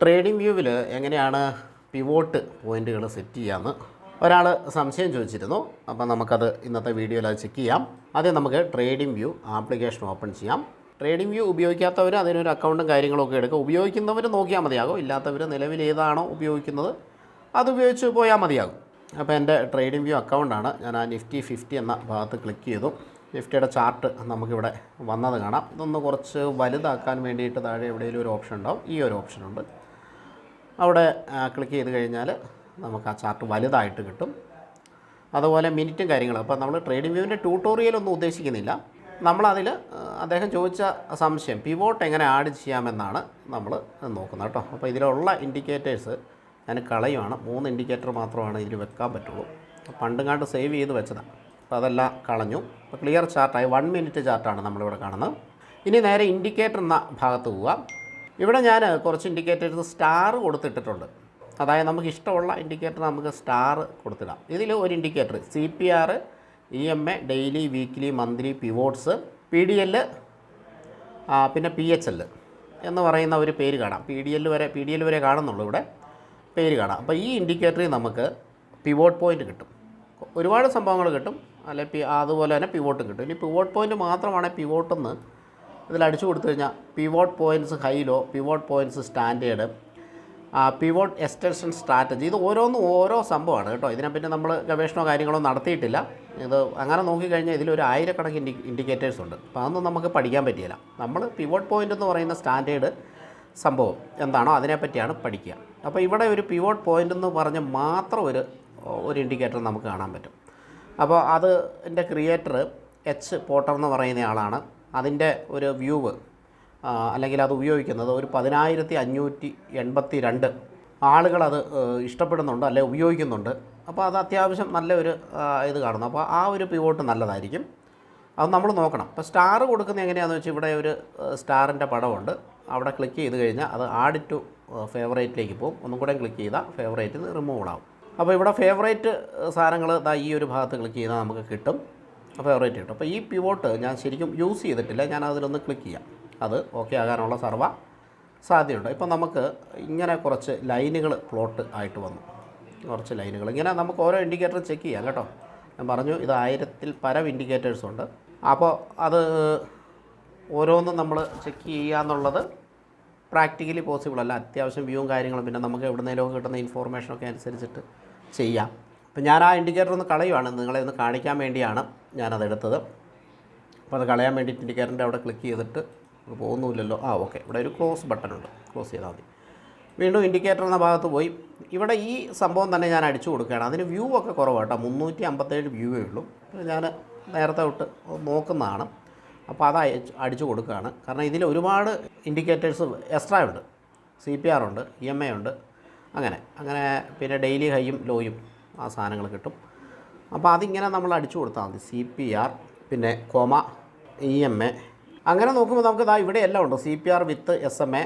Trading വ്യൂവിൽ എങ്ങനെയാണ് pivot പോയിന്റുകൾ സെറ്റ് ചെയ്യാമെന്ന് ഒരാൾ സംശയം ചോദിച്ചിരുന്നു. അപ്പോൾ നമുക്കത് ഇന്നത്തെ വീഡിയോയിൽ അത് ചെക്ക് ചെയ്യാം. ആദ്യം നമുക്ക് ട്രേഡിംഗ് വ്യൂ ആപ്ലിക്കേഷൻ ഓപ്പൺ ചെയ്യാം. ട്രേഡിംഗ് വ്യൂ ഉപയോഗിക്കാത്തവർ അതിനൊരു അക്കൗണ്ടും കാര്യങ്ങളൊക്കെ എടുക്കുക. ഉപയോഗിക്കുന്നവർ നോക്കിയാൽ മതിയാകും. ഇല്ലാത്തവർ നിലവിൽ ഏതാണോ ഉപയോഗിക്കുന്നത് അത് ഉപയോഗിച്ച് പോയാൽ മതിയാകും. അപ്പോൾ എന്റെ ട്രേഡിംഗ് വ്യൂ അക്കൗണ്ടാണ് ഞാൻ ആ നിഫ്റ്റി ഫിഫ്റ്റി എന്ന ഭാഗത്ത് ക്ലിക്ക് ചെയ്തു. നിഫ്റ്റിയുടെ ചാർട്ട് നമുക്കിവിടെ വന്നത് കാണാം. ഇതൊന്ന് കുറച്ച് വലുതാക്കാൻ വേണ്ടിയിട്ട് താഴെ എവിടെയെങ്കിലും ഒരു ഓപ്ഷൻ ഉണ്ടാവും. ഈ ഒരു ഓപ്ഷൻ ഉണ്ട്. അവിടെ ക്ലിക്ക് ചെയ്ത് കഴിഞ്ഞാൽ നമുക്ക് ആ ചാർട്ട് വലുതായിട്ട് കിട്ടും. അതുപോലെ മിനിറ്റും കാര്യങ്ങളും. അപ്പോൾ നമ്മൾ ട്രേഡിംഗ് വ്യൂവിന്റെ ട്യൂട്ടോറിയലൊന്നും ഉദ്ദേശിക്കുന്നില്ല. നമ്മളതിൽ അദ്ദേഹം ചോദിച്ച സംശയം പിവോട്ട് എങ്ങനെ ആഡ് ചെയ്യാമെന്നാണ് നമ്മൾ നോക്കുന്നത് കേട്ടോ. അപ്പോൾ ഇതിലുള്ള ഇൻഡിക്കേറ്റേഴ്സ് ഞാൻ കളയുവാണ്. മൂന്ന് ഇൻഡിക്കേറ്റർ മാത്രമാണ് ഇതിൽ വെക്കാൻ പറ്റുള്ളൂ. പണ്ടുങ്ങാണ്ട് സേവ് ചെയ്ത് വെച്ചതാണ് അപ്പോൾ അതെല്ലാം കളഞ്ഞു. അപ്പോൾ ക്ലിയർ ചാർട്ടായി വൺ മിനിറ്റ് ചാർട്ടാണ് നമ്മളിവിടെ കാണുന്നത്. ഇനി നേരെ ഇൻഡിക്കേറ്റർ എന്ന ഭാഗത്ത് പോവാം. ഇവിടെ ഞാൻ കുറച്ച് ഇൻഡിക്കേറ്റേഴ്സ് സ്റ്റാർ കൊടുത്തിട്ടിട്ടുണ്ട്. അതായത് നമുക്ക് ഇഷ്ടമുള്ള ഇൻഡിക്കേറ്റർ നമുക്ക് സ്റ്റാർ കൊടുത്തിടാം. ഇതിൽ ഒരു indicator C P R E M A daily weekly monthly pivots P D L പിന്നെ പി എച്ച് എൽ എന്ന് പറയുന്ന ഒരു പേര് കാണാം. പി ഡി എൽ വരെ പി ഡി എൽ വരെ കാണുന്നുള്ളൂ ഇവിടെ. പേര് കാണാം. അപ്പോൾ ഈ ഇൻഡിക്കേറ്ററിൽ നമുക്ക് പിവോട്ട് പോയിന്റ് കിട്ടും. ഒരുപാട് സംഭവങ്ങൾ കിട്ടും. അല്ലെങ്കിൽ അതുപോലെ തന്നെ പിവോട്ടും കിട്ടും. ഇനി പിവോട്ട് പോയിന്റ് മാത്രമാണ് പിവോട്ടെന്ന് ഇതിൽ അടിച്ചു കൊടുത്തു കഴിഞ്ഞാൽ pivot points high low pivot points standard pivot extension strategy ഇത് ഓരോന്നും ഓരോ സംഭവമാണ് കേട്ടോ. ഇതിനെപ്പറ്റി നമ്മൾ ഗവേഷണമോ കാര്യങ്ങളോ നടത്തിയിട്ടില്ല. ഇത് അങ്ങനെ നോക്കിക്കഴിഞ്ഞാൽ ഇതിലൊരു ആയിരക്കണക്കിന് ഇൻഡി ഇൻഡിക്കേറ്റേഴ്സ് ഉണ്ട്. അപ്പോൾ അതൊന്നും നമുക്ക് പഠിക്കാൻ പറ്റിയില്ല. നമ്മൾ പിവോട്ട് പോയിന്റ് എന്ന് പറയുന്ന സ്റ്റാൻഡേർഡ് സംഭവം എന്താണോ അതിനെപ്പറ്റിയാണ് പഠിക്കുക. അപ്പോൾ ഇവിടെ ഒരു പിവോട്ട് പോയിന്റ് എന്ന് പറഞ്ഞ് മാത്രം ഒരു ഒരു ഇൻഡിക്കേറ്റർ നമുക്ക് കാണാൻ പറ്റും. അപ്പോൾ അത് എന്റെ ക്രിയേറ്റർ എച്ച് പോട്ടർ എന്ന് പറയുന്ന ആളാണ്. അതിന്റെ ഒരു വ്യൂവ് അല്ലെങ്കിൽ അത് ഉപയോഗിക്കുന്നത് ഒരു പതിനായിരത്തി അഞ്ഞൂറ്റി എൺപത്തി രണ്ട് ആളുകളത് ഇഷ്ടപ്പെടുന്നുണ്ട് അല്ലെ ഉപയോഗിക്കുന്നുണ്ട്. അപ്പോൾ അത് അത്യാവശ്യം നല്ല ഒരു ഇത് കാണുന്നു. അപ്പോൾ ആ ഒരു പിവോട്ട് നല്ലതായിരിക്കും. അത് നമ്മൾ നോക്കണം. അപ്പോൾ സ്റ്റാർ കൊടുക്കുന്നത് എങ്ങനെയാണെന്ന് വെച്ചാൽ ഇവിടെ ഒരു സ്റ്റാറിന്റെ പടമുണ്ട്. അവിടെ ക്ലിക്ക് ചെയ്ത് കഴിഞ്ഞാൽ അത് ആഡ് ടു ഫേവറേറ്റിലേക്ക് പോകും. ഒന്നും കൂടെ ക്ലിക്ക് ചെയ്താൽ ഫേവറേറ്റിൽ നിന്ന് റിമൂവ് ആവും. അപ്പോൾ ഇവിടെ ഫേവറേറ്റ് സാധനങ്ങൾ ദാ ഈ ഒരു ഭാഗത്ത് ക്ലിക്ക് ചെയ്താൽ നമുക്ക് കിട്ടും. ഫേവറേറ്റ് കിട്ടും അപ്പോൾ ഈ പിവോട്ട് ഞാൻ ശരിക്കും യൂസ് ചെയ്തിട്ടില്ല. ഞാൻ അതിലൊന്ന് ക്ലിക്ക് ചെയ്യാം. അത് ഓക്കെ ആകാനുള്ള സർവ സാധ്യതയുണ്ട്. ഇപ്പോൾ നമുക്ക് ഇങ്ങനെ കുറച്ച് ലൈനുകൾ പ്ലോട്ട് ആയിട്ട് വന്നു. കുറച്ച് ലൈനുകൾ ഇങ്ങനെ നമുക്ക് ഓരോ ഇൻഡിക്കേറ്റർ ചെക്ക് ചെയ്യാം കേട്ടോ. ഞാൻ പറഞ്ഞു ഇത് ആയിരത്തിൽ പരം ഇൻഡിക്കേറ്റേഴ്സ് ഉണ്ട്. അപ്പോൾ അത് ഓരോന്നും നമ്മൾ ചെക്ക് ചെയ്യുക എന്നുള്ളത് പ്രാക്ടിക്കലി പോസിബിൾ അല്ല. അത്യാവശ്യം വ്യൂവും കാര്യങ്ങളും പിന്നെ നമുക്ക് എവിടുന്നേലും കിട്ടുന്ന ഇൻഫോർമേഷനൊക്കെ അനുസരിച്ചിട്ട് ചെയ്യാം. അപ്പം ഞാൻ ആ ഇൻഡിക്കേറ്റർ ഒന്ന് കളയുവാണ്. നിങ്ങളെ ഒന്ന് കാണിക്കാൻ വേണ്ടിയാണ് ഞാനത് എടുത്തത്. അപ്പോൾ അത് കളയാൻ വേണ്ടിയിട്ട് ഇൻഡിക്കേറ്ററിന്റെ അവിടെ ക്ലിക്ക് ചെയ്തിട്ട് പോകുന്നുമില്ലല്ലോ. ആ ഓക്കെ ഇവിടെ ഒരു ക്ലോസ് ബട്ടൺ ഉണ്ട്. ക്ലോസ് ചെയ്താൽ മതി. വീണ്ടും ഇൻഡിക്കേറ്റർ എന്ന ഭാഗത്ത് പോയി. ഇവിടെ ഈ സംഭവം തന്നെ ഞാൻ അടിച്ചു കൊടുക്കുകയാണ്. അതിന് വ്യൂ ഒക്കെ കുറവാട്ടോ മുന്നൂറ്റി അമ്പത്തേഴ് വ്യൂവേ ഉള്ളൂ. ഞാൻ നേരത്തെ തൊട്ട് നോക്കുന്നതാണ്. അപ്പോൾ അത് അടിച്ചു കൊടുക്കുകയാണ്. കാരണം ഇതിൽ ഒരുപാട് ഇൻഡിക്കേറ്റേഴ്സ് എക്സ്ട്രാ ഉണ്ട്. സി പി ആർ ഉണ്ട് ഇ എം എ ഉണ്ട്. അങ്ങനെ. അങ്ങനെ പിന്നെ ഡെയിലി ഹൈയും ലോയും ആ സാധനങ്ങൾ കിട്ടും. അപ്പോൾ അതിങ്ങനെ നമ്മൾ അടിച്ചു കൊടുത്താൽ മതി. സി പി ആർ പിന്നെ കോമ ഇ എം എ. അങ്ങനെ നോക്കുമ്പോൾ നമുക്ക് ഇതാ ഇവിടെ എല്ലാം ഉണ്ട്. C P R with S M A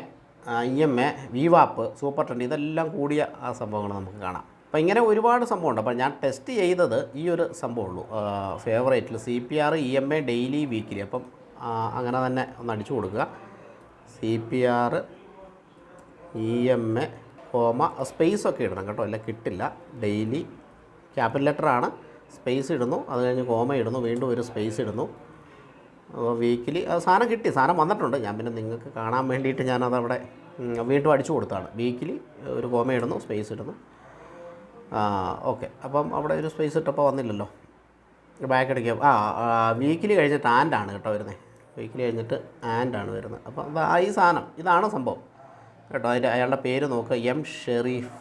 E M A വിവാപ്പ് super trend ഇതെല്ലാം കൂടിയ ആ സംഭവങ്ങൾ നമുക്ക് കാണാം. അപ്പോൾ ഇങ്ങനെ ഒരുപാട് സംഭവമുണ്ട്. അപ്പോൾ ഞാൻ ടെസ്റ്റ് ചെയ്തത് ഈ ഒരു സംഭവമുള്ളൂ. ഫേവറേറ്റിൽ C P R E M A daily weekly. അപ്പം അങ്ങനെ തന്നെ ഒന്ന് അടിച്ചു കൊടുക്കുക. C P R E M A comma space ഒക്കെ ഇടണം കേട്ടോ. അല്ല കിട്ടില്ല. ഡെയിലി ക്യാപിറ്റൽ ആണ്. സ്പേസ് ഇടുന്നു. അത് കഴിഞ്ഞ് കോമ ഇടുന്നു. വീണ്ടും ഒരു സ്പേസ് ഇടുന്നു. അപ്പോൾ വീക്കിലി സാധനം കിട്ടി. സാധനം വന്നിട്ടുണ്ട്. ഞാൻ പിന്നെ നിങ്ങൾക്ക് കാണാൻ വേണ്ടിയിട്ട് ഞാനതവിടെ വീണ്ടും അടിച്ചു കൊടുത്താണ്. വീക്കിലി ഒരു കോമ ഇടുന്നു സ്പേസ് ഇടുന്നു. ഓക്കെ. അപ്പം അവിടെ ഒരു സ്പേസ് ഇട്ടപ്പോൾ വന്നില്ലല്ലോ. ബാക്ക് അടിക്കാം ആ വീക്കിലി കഴിഞ്ഞിട്ട് ആൻഡാണ് കേട്ടോ വരുന്നത്. വീക്കിലി കഴിഞ്ഞിട്ട് ആൻഡാണ് വരുന്നത്. അപ്പോൾ ഈ സാധനം. ഇതാണ് സംഭവം. കേട്ടോ അതിന്റെ അയാളുടെ പേര് നോക്കുക. എം ഷെറീഫ്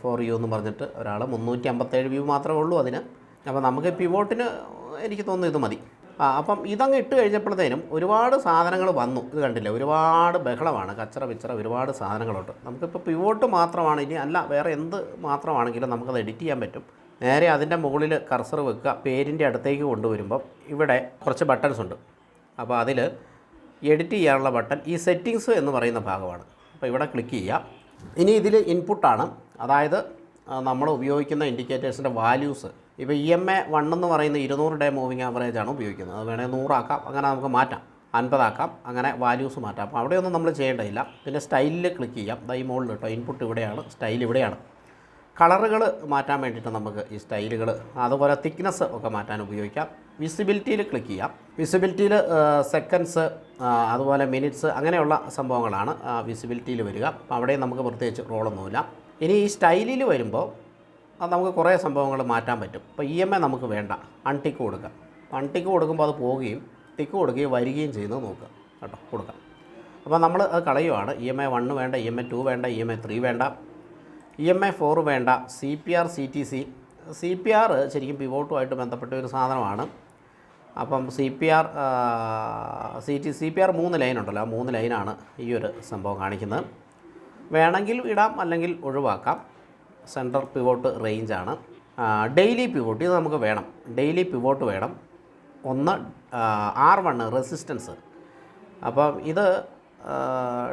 ഫോർ യു എന്ന് പറഞ്ഞിട്ട് ഒരാൾ മുന്നൂറ്റി അമ്പത്തേഴ് വ്യൂ മാത്രമേ ഉള്ളൂ അതിന്. അപ്പോൾ നമുക്ക് പിവോട്ടിന് എനിക്ക് തോന്നുന്നു ഇത് മതി. ആ അപ്പം ഇതങ്ങ് ഇട്ട് കഴിഞ്ഞപ്പോഴത്തേനും ഒരുപാട് സാധനങ്ങൾ വന്നു. ഇത് കണ്ടില്ല? ഒരുപാട് ബഹളമാണ്. കച്ചറ പിച്ചറ ഒരുപാട് സാധനങ്ങളുണ്ട് നമുക്കിപ്പോൾ പിവോട്ട് മാത്രമാണ് ഇനി. അല്ല വേറെ എന്ത് മാത്രമാണെങ്കിലും നമുക്കത് എഡിറ്റ് ചെയ്യാൻ പറ്റും. നേരെ അതിന്റെ മുകളിൽ കർസർ വെക്കുക. പേരിന്റെ അടുത്തേക്ക് കൊണ്ടുവരുമ്പം ഇവിടെ കുറച്ച് ബട്ടൺസ് ഉണ്ട്. അപ്പോൾ അതിൽ എഡിറ്റ് ചെയ്യാനുള്ള ബട്ടൺ ഈ സെറ്റിങ്സ് എന്ന് പറയുന്ന ഭാഗമാണ്. അപ്പോൾ ഇവിടെ ക്ലിക്ക് ചെയ്യുക. ഇനി ഇതിൽ ഇൻപുട്ടാണ് അതായത് നമ്മൾ ഉപയോഗിക്കുന്ന ഇൻഡിക്കേറ്റേഴ്സിന്റെ വാല്യൂസ് ഇപ്പോൾ ഇ എം എ വൺ എന്ന് പറയുന്ന ഇരുന്നൂറ് ഡേ മൂവിങ് ആവറേജ് ആണ് ഉപയോഗിക്കുന്നത്. അത് വേണമെങ്കിൽ നൂറാക്കാം അങ്ങനെ നമുക്ക് മാറ്റാം. അൻപതാക്കാം അങ്ങനെ വാല്യൂസ് മാറ്റാം. അപ്പോൾ അവിടെയൊന്നും നമ്മൾ ചെയ്യേണ്ടതില്ല. പിന്നെ സ്റ്റൈലിൽ ക്ലിക്ക് ചെയ്യാം. ദൈ മുകളിൽ കേട്ടോ ഇൻപുട്ട് ഇവിടെയാണ് സ്റ്റൈൽ ഇവിടെയാണ്. കളറുകൾ മാറ്റാൻ വേണ്ടിയിട്ട് നമുക്ക് ഈ സ്റ്റൈലുകൾ അതുപോലെ തിക്നെസ് ഒക്കെ മാറ്റാൻ ഉപയോഗിക്കാം. വിസിബിലിറ്റിയിൽ ക്ലിക്ക് ചെയ്യാം. വിസിബിലിറ്റിയിൽ സെക്കൻഡ്സ് അതുപോലെ മിനിറ്റ്സ് അങ്ങനെയുള്ള സംഭവങ്ങളാണ് വിസിബിലിറ്റിയിൽ വരിക. അപ്പോൾ അവിടെയും നമുക്ക് പ്രത്യേകിച്ച് റോളൊന്നുമില്ല. ഇനി ഈ സ്റ്റൈലിൽ വരുമ്പോൾ അത് നമുക്ക് കുറേ സംഭവങ്ങൾ മാറ്റാൻ പറ്റും. ഇപ്പോൾ ഇ എം എ നമുക്ക് വേണ്ട. അൺടിക്ക് കൊടുക്കാം. അൺടിക്ക് കൊടുക്കുമ്പോൾ അത് പോവുകയും ടിക്ക് കൊടുക്കുകയും വരികയും ചെയ്യുന്നത് നോക്കുക. കേട്ടോ കൊടുക്കാം. അപ്പോൾ നമ്മൾ അത് കളയുവാണ്. ഇ എം എ വണ്ണ് വേണ്ട ഇ എം എ ടു വേണ്ട ഇ എം എ ത്രീ വേണ്ട ഇ എം എ ഫോർ വേണ്ട C P R C T C C P R ശരിക്കും പിവോട്ടുമായിട്ട് ബന്ധപ്പെട്ട ഒരു സാധനമാണ്. അപ്പം C P R C T C P R മൂന്ന് ലൈനുണ്ടല്ലോ ആ മൂന്ന് ലൈനാണ് ഈ ഒരു സംഭവം കാണിക്കുന്നത്. വേണമെങ്കിൽ ഇടാം അല്ലെങ്കിൽ ഒഴിവാക്കാം. സെന്റർ പിവോട്ട് റേഞ്ചാണ് ഡെയിലി പിവോട്ട് ഇത് നമുക്ക് വേണം. ഡെയിലി പിവോട്ട് വേണം. ഒന്ന് ആർ വണ്ണ് റെസിസ്റ്റൻസ് അപ്പം ഇത്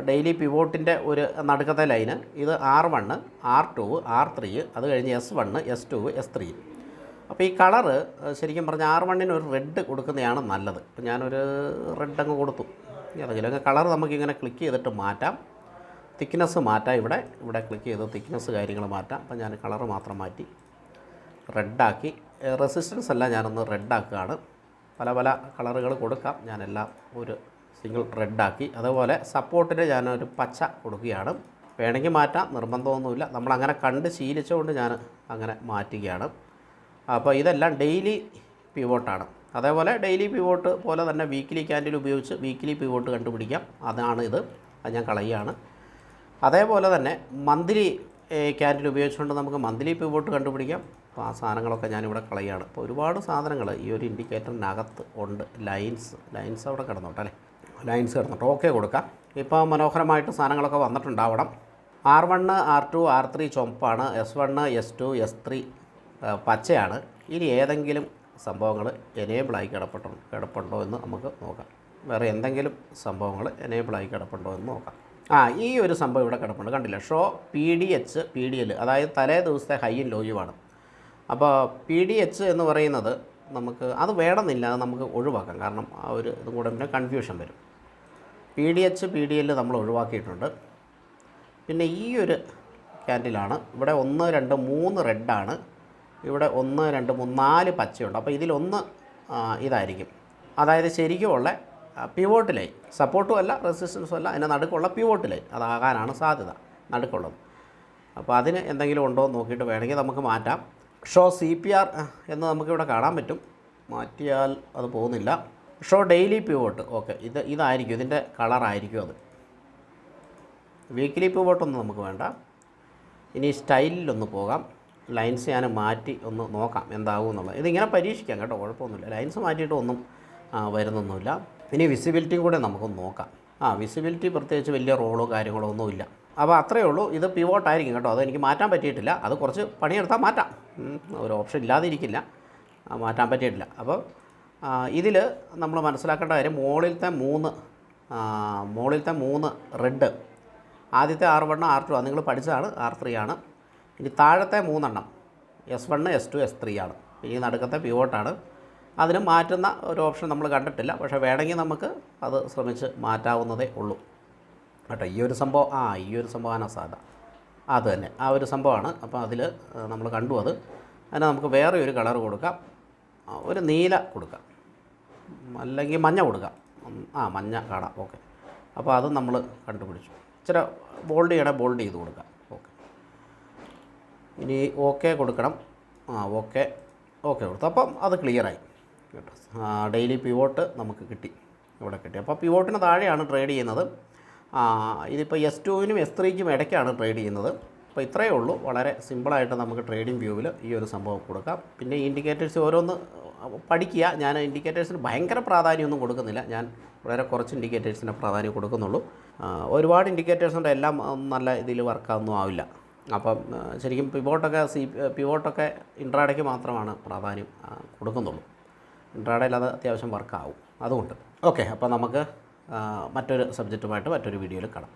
ഡെയിലി പിവോട്ടിന്റെ ഒരു നടുക്കത്തെ ലൈന് ഇത് R one R two R three അത് കഴിഞ്ഞ് S one S two S three അപ്പോൾ ഈ കളറ് ശരിക്കും പറഞ്ഞാൽ ആർ വണ്ണിന് ഒരു റെഡ് കൊടുക്കുന്നതാണ് നല്ലത്. ഞാനൊരു റെഡ് അങ്ങ് കൊടുത്തു. ഏതെങ്കിലും കളർ നമുക്കിങ്ങനെ ക്ലിക്ക് ചെയ്തിട്ട് മാറ്റാം. തിക്നെസ് മാറ്റാം. ഇവിടെ ഇവിടെ ക്ലിക്ക് ചെയ്ത്. തിക്നെസ് കാര്യങ്ങൾ മാറ്റാം. അപ്പം ഞാൻ കളർ മാത്രം മാറ്റി റെഡാക്കി. റെസിസ്റ്റൻസ് എല്ലാം ഞാനൊന്ന് റെഡാക്കുകയാണ്. പല പല കളറുകൾ കൊടുക്കാം. ഞാനെല്ലാം ഒരു സിംഗിൾ റെഡാക്കി. അതുപോലെ സപ്പോർട്ടിന് ഞാനൊരു പച്ച കൊടുക്കുകയാണ്. വേണമെങ്കിൽ മാറ്റാം. നിർബന്ധമൊന്നുമില്ല. നമ്മളങ്ങനെ കണ്ട് ശീലിച്ചുകൊണ്ട് ഞാൻ അങ്ങനെ മാറ്റുകയാണ്. അപ്പോൾ ഇതെല്ലാം ഡെയിലി പിവോട്ടാണ് അതേപോലെ ഡെയിലി പിവോട്ട് പോലെ തന്നെ വീക്കിലി ക്യാൻഡിൽ ഉപയോഗിച്ച് വീക്കിലി പിവോട്ട് കണ്ടുപിടിക്കാം. അതാണ് ഇത്. അത് ഞാൻ കളയുകയാണ്. അതേപോലെ തന്നെ മന്ത്ലി ക്യാൻഡിൽ ഉപയോഗിച്ചുകൊണ്ട് നമുക്ക് മന്ത്ലി പിവോട്ട് കണ്ടുപിടിക്കാം. അപ്പോൾ ആ സാധനങ്ങളൊക്കെ ഞാനിവിടെ കളയുകയാണ്. അപ്പോൾ ഒരുപാട് സാധനങ്ങൾ ഈ ഒരു ഇൻഡിക്കേറ്ററിനകത്ത് ഉണ്ട്. ലൈൻസ് ലൈൻസ് അവിടെ കിടന്നോട്ടെ അല്ലേ? ലൈൻസ് കിടന്നോട്ടെ. ഓക്കെ കൊടുക്കാം. ഇപ്പോൾ മനോഹരമായിട്ട് സാധനങ്ങളൊക്കെ വന്നിട്ടുണ്ടാവണം. R one R two R three ചുമപ്പാണ് S one S two S three പച്ചയാണ്. ഇനി ഏതെങ്കിലും സംഭവങ്ങൾ എനേബിളായി കിടപ്പുണ്ടോ കിടപ്പുണ്ടോ എന്ന് നമുക്ക് നോക്കാം. വേറെ എന്തെങ്കിലും സംഭവങ്ങൾ എനേബിളായി കിടപ്പുണ്ടോ എന്ന് നോക്കാം. ആ ഈ ഒരു സംഭവം ഇവിടെ കിടപ്പുണ്ട്. കണ്ടില്ല? Show P D H P D L അതായത് തലേ ദിവസത്തെ ഹൈയും ലോയുമാണ് അപ്പോൾ പി ഡി എച്ച് എന്ന് പറയുന്നത് നമുക്ക് അത് വേണമെന്നില്ല അത് നമുക്ക് ഒഴിവാക്കാം. കാരണം ആ ഒരു ഇതും കൂടെ പിന്നെ കൺഫ്യൂഷൻ വരും. P D H P D L നമ്മൾ ഒഴിവാക്കിയിട്ടുണ്ട്. പിന്നെ ഈ ഒരു ക്യാൻഡിലാണ് ഇവിടെ ഒന്ന് രണ്ട് മൂന്ന് റെഡാണ് ഇവിടെ ഒന്ന് രണ്ട് മൂന്ന് നാല് പച്ചയുണ്ട്. അപ്പോൾ ഇതിലൊന്ന് ഇതായിരിക്കും. അതായത് ശരിക്കുമുള്ള പിവോട്ട് ലൈൻ സപ്പോർട്ടും അല്ല റെസിസ്റ്റൻസും അല്ല അതിന്റെ നടുക്കുള്ള പിവോട്ട് ലൈൻ അതാകാനാണ് സാധ്യത നടുക്കുള്ളത്. അപ്പോൾ അതിന് എന്തെങ്കിലും ഉണ്ടോ എന്ന് നോക്കിയിട്ട് വേണമെങ്കിൽ നമുക്ക് മാറ്റാം. ഷോ സി പി ആർ എന്ന് നമുക്കിവിടെ കാണാൻ പറ്റും. മാറ്റിയാൽ അത് പോകുന്നില്ല. Show daily pivot. ഓക്കെ ഇത് ഇതായിരിക്കും ഇതിന്റെ കളറായിരിക്കും അത്. വീക്കിലി പിവോട്ടൊന്നും നമുക്ക് വേണ്ട. ഇനി സ്റ്റൈലിലൊന്ന് പോകാം. ലൈൻസ് ഞാൻ മാറ്റി ഒന്ന് നോക്കാം എന്താകും എന്നുള്ളത്. ഇതിങ്ങനെ പരീക്ഷിക്കാം കേട്ടോ കുഴപ്പമൊന്നുമില്ല. ലൈൻസ് മാറ്റിയിട്ട് ഒന്നും വരുന്നൊന്നുമില്ല. ഇനി വിസിബിലിറ്റിയും കൂടെ നമുക്ക് നോക്കാം. ആ വിസിബിലിറ്റി പ്രത്യേകിച്ച് വലിയ റോളോ കാര്യങ്ങളോ ഒന്നുമില്ല അപ്പോൾ അത്രയേ ഉള്ളൂ. ഇത് പിവോട്ടായിരിക്കും കേട്ടോ. അത് എനിക്ക് മാറ്റാൻ പറ്റിയിട്ടില്ല. അത് കുറച്ച് പണിയെടുത്താൽ മാറ്റാം. ഒരു ഓപ്ഷൻ ഇല്ലാതിരിക്കില്ല. മാറ്റാൻ പറ്റിയിട്ടില്ല. അപ്പോൾ ഇതിൽ നമ്മൾ മനസ്സിലാക്കേണ്ട കാര്യം മുകളിലത്തെ മൂന്ന് മുകളിലത്തെ മൂന്ന് റെഡ് ആദ്യത്തെ ആർ വണ്ണ് ആർ ടു നിങ്ങൾ പഠിച്ചതാണ് ആർ ത്രീ ആണ്. ഇനി താഴത്തെ മൂന്നെണ്ണം. S one S two S three ആണ്. ഇനി നടുക്കത്തെ പിവോട്ടാണ് അതിന് മാറ്റുന്ന ഒരു ഓപ്ഷൻ നമ്മൾ കണ്ടിട്ടില്ല. പക്ഷേ വേണമെങ്കിൽ നമുക്ക് അത് ശ്രമിച്ച് മാറ്റാവുന്നതേ ഉള്ളൂ. കേട്ടോ ഈ ഒരു സംഭവം ആ ഈ ഒരു സംഭവമാണ് സാധ്യത അത് തന്നെ. ആ ഒരു സംഭവമാണ്. അപ്പോൾ അതിൽ നമ്മൾ കണ്ടു അത്. അതിന് നമുക്ക് വേറെ ഒരു കളർ കൊടുക്കാം. ഒരു നീല കൊടുക്കാം. അല്ലെങ്കിൽ മഞ്ഞ കൊടുക്കാം. ആ മഞ്ഞ കാണാം. ഓക്കെ. അപ്പോൾ അത് നമ്മൾ കണ്ടുപിടിച്ചു. ഇച്ചിരി ബോൾഡ് ചെയ്യണേ ബോൾഡ് ചെയ്ത് കൊടുക്കാം. ഓക്കെ. ഇനി ഓക്കെ കൊടുക്കണം. ആ ഓക്കെ. ഓക്കെ കൊടുത്തു. അപ്പം അത് ക്ലിയറായി. കേട്ടോ. ഡെയിലി പിവോട്ട് നമുക്ക് കിട്ടി. ഇവിടെ കിട്ടി. അപ്പോൾ പിവോട്ടിന് താഴെയാണ് ട്രേഡ് ചെയ്യുന്നത്. ഇതിപ്പോൾ എസ് ടുവിനും എസ് ത്രീക്കും ഇടയ്ക്കാണ് ട്രേഡ് ചെയ്യുന്നത്. അപ്പോൾ ഇത്രയേ ഉള്ളൂ. വളരെ സിമ്പിളായിട്ട് നമുക്ക് ട്രേഡിംഗ് വ്യൂവിൽ ഈ ഒരു സംഭവം കൊടുക്കാം. പിന്നെ ഇൻഡിക്കേറ്റേഴ്സ് ഓരോന്ന് പഠിക്കുക. ഞാൻ ഇൻഡിക്കേറ്റേഴ്സിന് ഭയങ്കര പ്രാധാന്യമൊന്നും കൊടുക്കുന്നില്ല. ഞാൻ വളരെ കുറച്ച് ഇൻഡിക്കേറ്റേഴ്സിന് പ്രാധാന്യം കൊടുക്കുന്നുള്ളൂ. ഒരുപാട് ഇൻഡിക്കേറ്റേഴ്സ് ഉണ്ട്. എല്ലാം നല്ല ഇതിൽ വർക്കാവുന്നും ആവില്ല. അപ്പം ശരിക്കും പിവോട്ടൊക്കെ സി പിവോട്ടൊക്കെ ഇൻട്രാഡയ്ക്ക് മാത്രമാണ് പ്രാധാന്യം കൊടുക്കുന്നുള്ളൂ. ഇൻട്രാഡയിൽ അത് അത്യാവശ്യം വർക്കാവും അതുകൊണ്ട്. ഓക്കെ അപ്പോൾ നമുക്ക് മറ്റൊരു സബ്ജക്റ്റുമായിട്ട് മറ്റൊരു വീഡിയോയിൽ കാണാം.